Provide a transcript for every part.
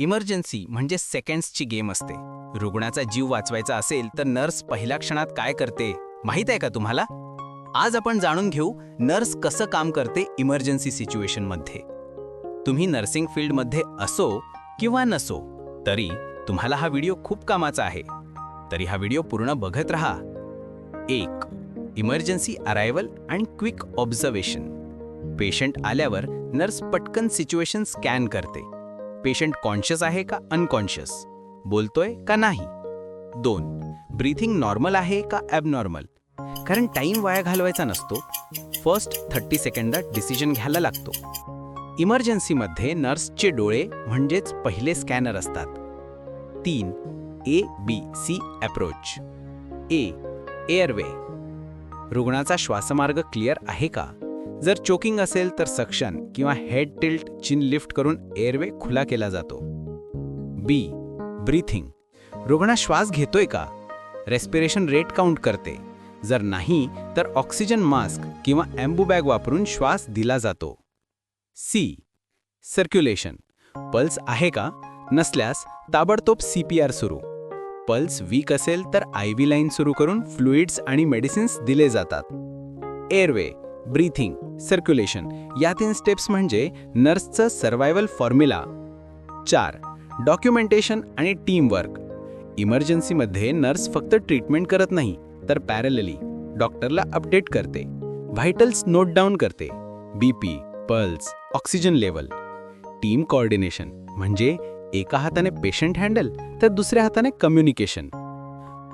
Emergency म्हणजे सेकंड्सची game असते. रुग्णाचा जीव वाचवायचा असेल तर नर्स पहिल्या क्षणात काय करते माहीत आहे का तुम्हाला? आज आपण जाणून घेऊ नर्स कसं काम करते इमर्जन्सी सिच्युएशनमध्ये तुम्ही नर्सिंग फील्डमध्ये असो किंवा नसो तरी तुम्हाला हा व्हिडिओ खूप कामाचा आहे. तरी हा व्हिडिओ पूर्ण बघत राहा. एक emergency arrival and quick observation. Patient आल्यावर नर्स पटकन सिच्युएशन स्कॅन करते. पेशंट कॉन्शियस आहे का अनकॉन्शियस? बोलतोय का नाही? दोन ब्रीथिंग नॉर्मल आहे का ॲबनॉर्मल? कारण टाईम वाया घालवायचा नसतो. फर्स्ट थर्टी सेकंदात डिसिजन घ्यायला लागतो. इमर्जन्सीमध्ये नर्सचे डोळे म्हणजेच पहिले स्कॅनर असतात. तीन A B C approach A airway. रुग्णाचा श्वासमार्ग क्लिअर आहे का? जर चोकिंग असेल तर सक्शन किंवा हेड टिल्ट चिन लिफ्ट करून एअरवे खुला केला जातो. बी ब्रीथिंग रुग्ण श्वास घेतोय का? रेस्पिरेशन रेट काउंट करते. जर नाही तर ऑक्सिजन मास्क किंवा अँबूबॅग वापरून श्वास दिला जातो. सी सर्क्युलेशन पल्स आहे का? नसल्यास ताबडतोब सी पी आर सुरू. पल्स वीक असेल तर आय व्ही लाईन सुरू करून फ्लुइड्स आणि मेडिसिन्स दिले जातात. एअरवे ब्रीथिंग सर्क्युलेशन या तीन स्टेप्स म्हणजे नर्सचं सर्वायवल फॉर्म्युला चार डॉक्युमेंटेशन आणि टीमवर्क इमर्जन्सीमध्ये नर्स फक्त ट्रीटमेंट करत नाही तर पॅरलली डॉक्टरला अपडेट करते. व्हायटल्स नोट डाऊन करते. B P pulse oxygen level team coordination म्हणजे एका हाताने पेशंट हँडल तर दुसऱ्या हाताने कम्युनिकेशन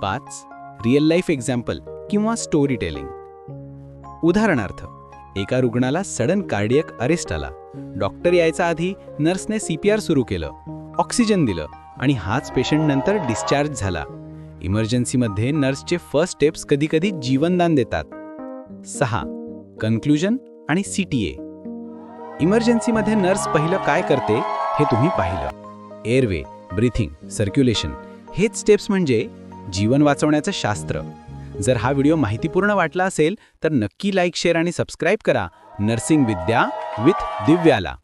पाच रिअल लाईफ एक्झाम्पल किंवा स्टोरी टेलिंग उदाहरणार्थ एका रुग्णाला सडन कार्डियक अरेस्ट आला. डॉक्टर यायचा आधी नर्सने सी पी आर सुरू केलं ऑक्सिजन दिलं आणि हाच पेशंट नंतर डिस्चार्ज झाला. इमर्जन्सीमध्ये नर्सचे फर्स्ट स्टेप्स कधीकधी जीवनदान देतात. सहा कन्क्लुजन आणि सी टी ए. इमर्जन्सीमध्ये नर्स पहिलं काय करते हे तुम्ही पाहिलं. एअरवे ब्रीथिंग सर्क्युलेशन हेच स्टेप्स म्हणजे जीवन वाचवण्याचं शास्त्र. जर हा व्हिडिओ माहितीपूर्ण वाटला असेल तर नक्की लाईक शेअर आणि सबस्क्राईब करा. Nursing Vidya with दिव्याला.